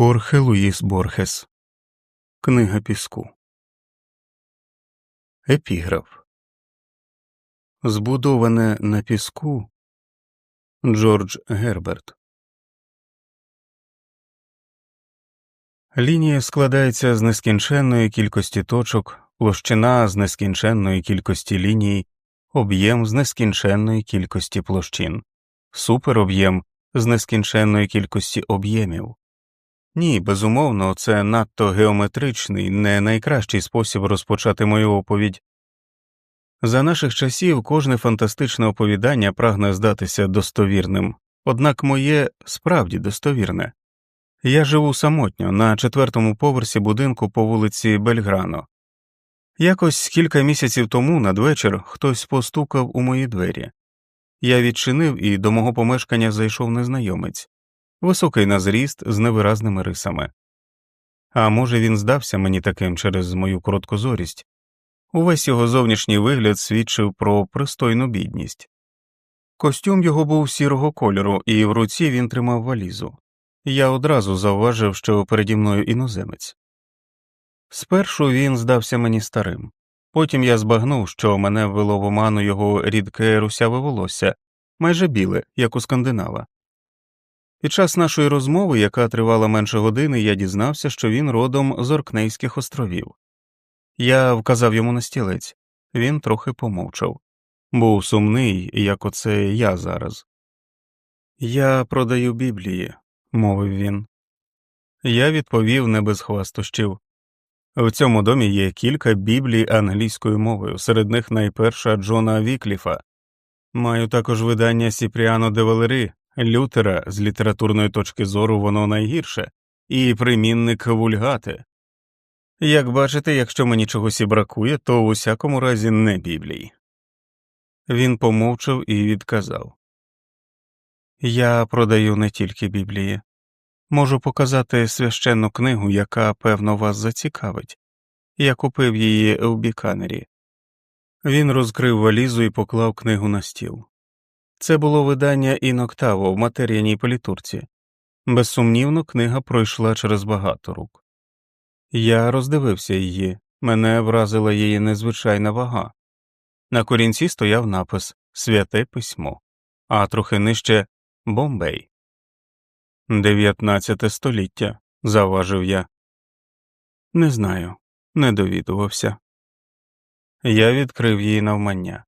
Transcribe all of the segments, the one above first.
Хорхе Луїс Борхес. Книга Піску. Епіграф. Збудоване на піску Джордж Герберт. Лінія складається з нескінченної кількості точок, площина з нескінченної кількості ліній, об'єм з нескінченної кількості площин, супероб'єм з нескінченної кількості об'ємів. Ні, безумовно, це надто геометричний, не найкращий спосіб розпочати мою оповідь. За наших часів кожне фантастичне оповідання прагне здатися достовірним, однак моє справді достовірне. Я живу самотньо на четвертому поверсі будинку по вулиці Бельграно. Якось кілька місяців тому надвечір хтось постукав у мої двері. Я відчинив і до мого помешкання зайшов незнайомець високий на зріст з невиразними рисами. А може, він здався мені таким через мою короткозорість. Увесь його зовнішній вигляд свідчив про пристойну бідність. Костюм його був сірого кольору, і в руці він тримав валізу. Я одразу завважив, що переді мною іноземець. Спершу він здався мені старим, потім я збагнув, що мене ввело в оману його рідке русяве волосся, майже біле, як у скандинава. Під час нашої розмови, яка тривала менше години, я дізнався, що він родом з Оркнейських островів. Я вказав йому на стілець, він трохи помовчав був сумний, як оце я зараз. Я продаю біблії, мовив він. Я відповів не без хвастощів. В цьому домі є кілька біблій англійською мовою, серед них найперша Джона Вікліфа. Маю також видання Сіпріано де Валери, Лютера з літературної точки зору воно найгірше, і примінник вульгати. Як бачите, якщо мені чогось і бракує, то в усякому разі не біблії. Він помовчав і відказав Я продаю не тільки біблії, можу показати священну книгу, яка, певно, вас зацікавить. Я купив її в біканері. Він розкрив валізу і поклав книгу на стіл. Це було видання Іноктаво в матеріяній політурці. Безсумнівно, книга пройшла через багато рук. Я роздивився її, мене вразила її незвичайна вага. На корінці стояв напис Святе письмо, а трохи нижче Бомбей. Дев'ятнадцяте століття, завважив я. Не знаю, не довідувався. Я відкрив її навмання.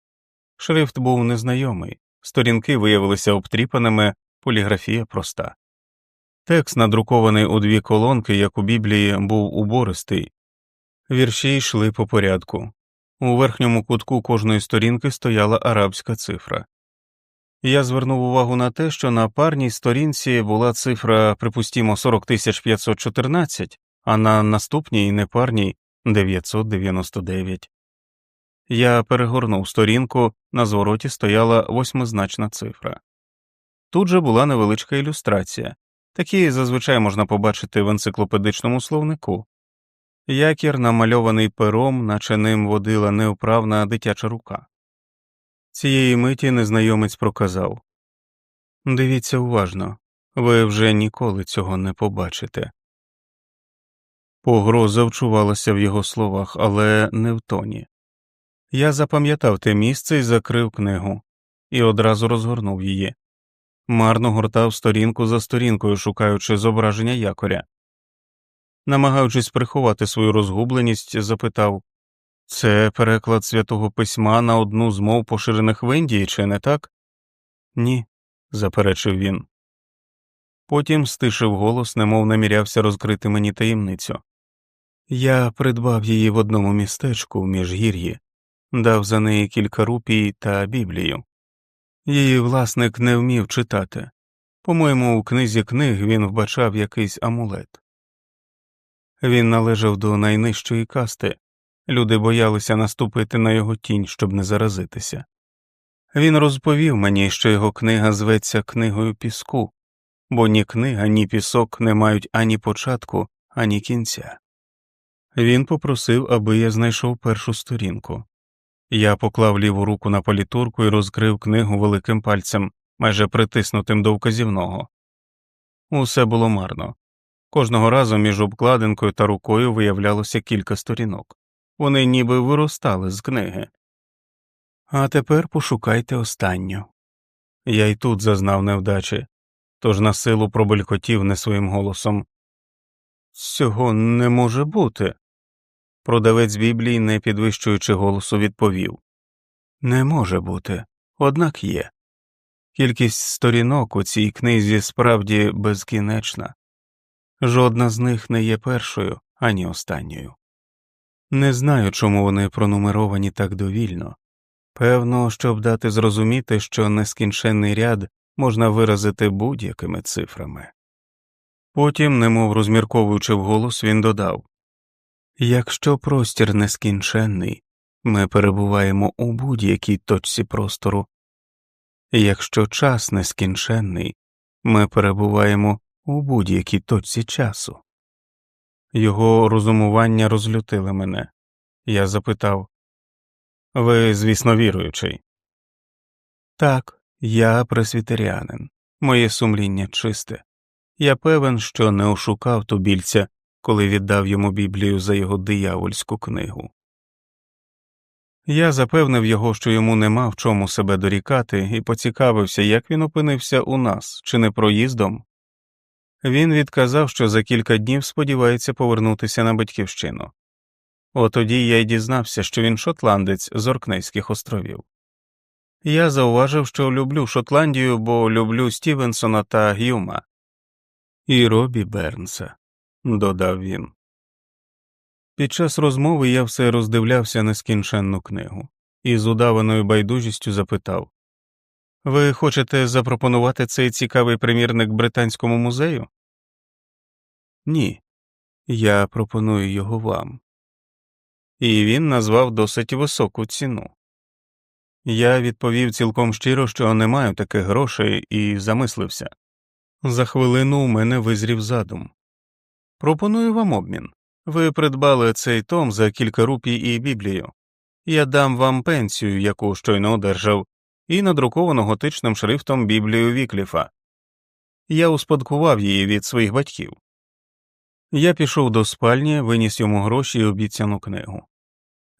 Шрифт був незнайомий. Сторінки виявилися обтріпаними, поліграфія проста. Текст, надрукований у дві колонки, як у Біблії, був убористий, вірші йшли по порядку. У верхньому кутку кожної сторінки стояла арабська цифра. Я звернув увагу на те, що на парній сторінці була цифра, припустімо, 40514, а на наступній непарній 999. Я перегорнув сторінку, на звороті стояла восьмизначна цифра. Тут же була невеличка ілюстрація, такі зазвичай можна побачити в енциклопедичному словнику. Якір намальований пером, наче ним водила невправна дитяча рука. Цієї миті незнайомець проказав Дивіться уважно, ви вже ніколи цього не побачите. Погроза вчувалася в його словах, але не в тоні. Я запам'ятав те місце і закрив книгу, і одразу розгорнув її. Марно гортав сторінку за сторінкою, шукаючи зображення якоря. Намагаючись приховати свою розгубленість, запитав це переклад святого письма на одну з мов поширених в Індії, чи не так? Ні, заперечив він. Потім стишив голос, немов намірявся розкрити мені таємницю. Я придбав її в одному містечку в міжгір'ї, дав за неї кілька рупій та біблію. Її власник не вмів читати. По-моєму, у книзі книг він вбачав якийсь амулет. Він належав до найнижчої касти, люди боялися наступити на його тінь, щоб не заразитися. Він розповів мені, що його книга зветься книгою піску, бо ні книга, ні пісок не мають ані початку, ані кінця. Він попросив, аби я знайшов першу сторінку. Я поклав ліву руку на політурку і розкрив книгу великим пальцем, майже притиснутим до вказівного. Усе було марно. Кожного разу між обкладинкою та рукою виявлялося кілька сторінок. Вони ніби виростали з книги. А тепер пошукайте останню. Я й тут зазнав невдачі, тож на силу пробелькотів не своїм голосом. Цього не може бути. Продавець Біблії, не підвищуючи голосу, відповів Не може бути, однак є. Кількість сторінок у цій книзі справді безкінечна, жодна з них не є першою ані останньою. Не знаю, чому вони пронумеровані так довільно. Певно, щоб дати зрозуміти, що нескінченний ряд можна виразити будь-якими цифрами. Потім, немов розмірковуючи вголос, він додав Якщо простір нескінченний, ми перебуваємо у будь-якій точці простору, якщо час нескінченний, ми перебуваємо у будь-якій точці часу. Його розумування розлютили мене. Я запитав Ви, звісно, віруючий. Так, я пресвітеріанин, моє сумління чисте. Я певен, що не ошукав тубільця, коли віддав йому Біблію за його диявольську книгу. Я запевнив його, що йому нема в чому себе дорікати, і поцікавився, як він опинився у нас, чи не проїздом. Він відказав, що за кілька днів сподівається повернутися на батьківщину. Отоді я й дізнався, що він шотландець з Оркнейських островів. Я зауважив, що люблю Шотландію, бо люблю Стівенсона та Гюма. І Робі Бернса, додав він. Під час розмови я все роздивлявся нескінченну книгу і з удаваною байдужістю запитав Ви хочете запропонувати цей цікавий примірник Британському музею? Ні, я пропоную його вам. І він назвав досить високу ціну. Я відповів цілком щиро, що не маю таких грошей, і замислився. За хвилину у мене визрів задум. Пропоную вам обмін. Ви придбали цей том за кілька рупій і біблію. Я дам вам пенсію, яку щойно одержав, і надруковану готичним шрифтом Біблію Вікліфа. Я успадкував її від своїх батьків. Я пішов до спальні, виніс йому гроші і обіцяну книгу.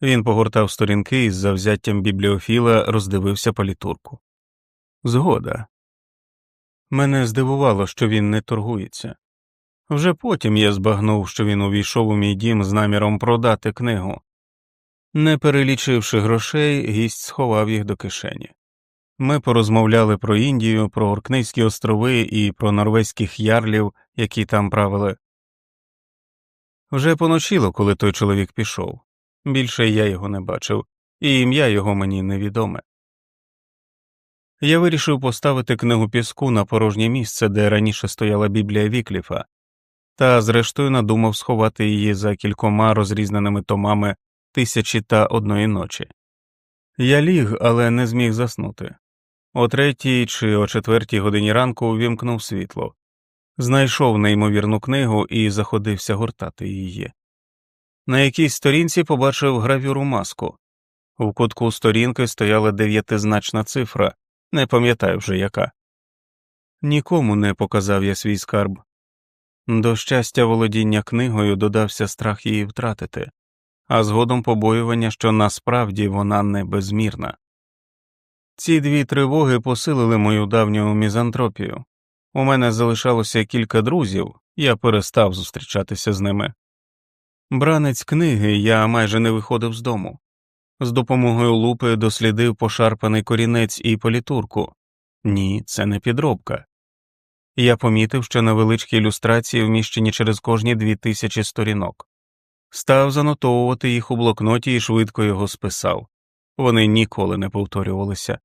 Він погортав сторінки і з завзяттям бібліофіла роздивився палітурку. Згода. Мене здивувало, що він не торгується. Вже потім я збагнув, що він увійшов у мій дім з наміром продати книгу. Не перелічивши грошей, гість сховав їх до кишені. Ми порозмовляли про Індію, про Оркнейські острови і про норвезьких ярлів, які там правили. Вже поночило, коли той чоловік пішов. Більше я його не бачив, і ім'я його мені невідоме. Я вирішив поставити книгу піску на порожнє місце, де раніше стояла Біблія Вікліфа, та зрештою надумав сховати її за кількома розрізненими томами тисячі та одної ночі. Я ліг, але не зміг заснути. О третій чи о четвертій годині ранку увімкнув світло, знайшов неймовірну книгу і заходився гортати її. На якійсь сторінці побачив гравюру маску. В кутку сторінки стояла дев'ятизначна цифра, не пам'ятаю вже яка. Нікому не показав я свій скарб. До щастя, володіння книгою додався страх її втратити, а згодом побоювання, що насправді вона не безмірна. Ці дві тривоги посилили мою давню мізантропію. У мене залишалося кілька друзів, я перестав зустрічатися з ними. Бранець книги я майже не виходив з дому. З допомогою лупи дослідив пошарпаний корінець і політурку. Ні, це не підробка. Я помітив, що невеличкі ілюстрації вміщені через кожні дві тисячі сторінок, став занотовувати їх у блокноті і швидко його списав вони ніколи не повторювалися.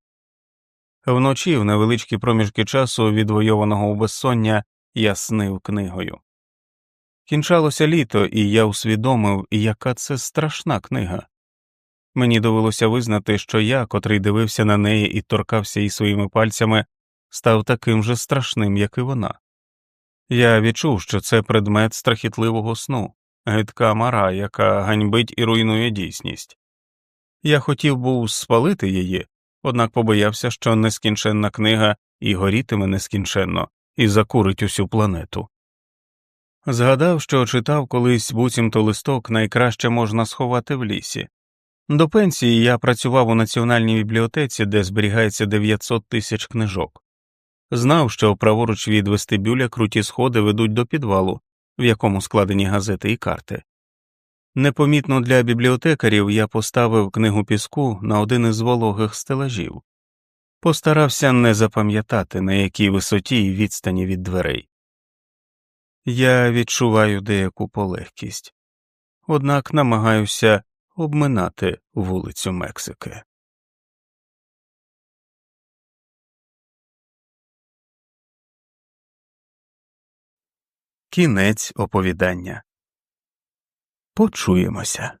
Вночі, в невеличкі проміжки часу, відвойованого у безсоння, я снив книгою. Кінчалося літо, і я усвідомив, яка це страшна книга. Мені довелося визнати, що я, котрий дивився на неї і торкався її своїми пальцями, став таким же страшним, як і вона. Я відчув, що це предмет страхітливого сну, гидка мара, яка ганьбить і руйнує дійсність. Я хотів був спалити її, однак побоявся, що нескінченна книга і горітиме нескінченно, і закурить усю планету. Згадав, що читав колись буцімто листок найкраще можна сховати в лісі. До пенсії я працював у національній бібліотеці, де зберігається 900 тисяч книжок. Знав, що праворуч від вестибюля круті сходи ведуть до підвалу, в якому складені газети і карти. Непомітно для бібліотекарів я поставив книгу піску на один із вологих стелажів, постарався не запам'ятати, на якій висоті і відстані від дверей. Я відчуваю деяку полегкість, однак намагаюся обминати вулицю Мексики. Кінець оповідання. Почуємося.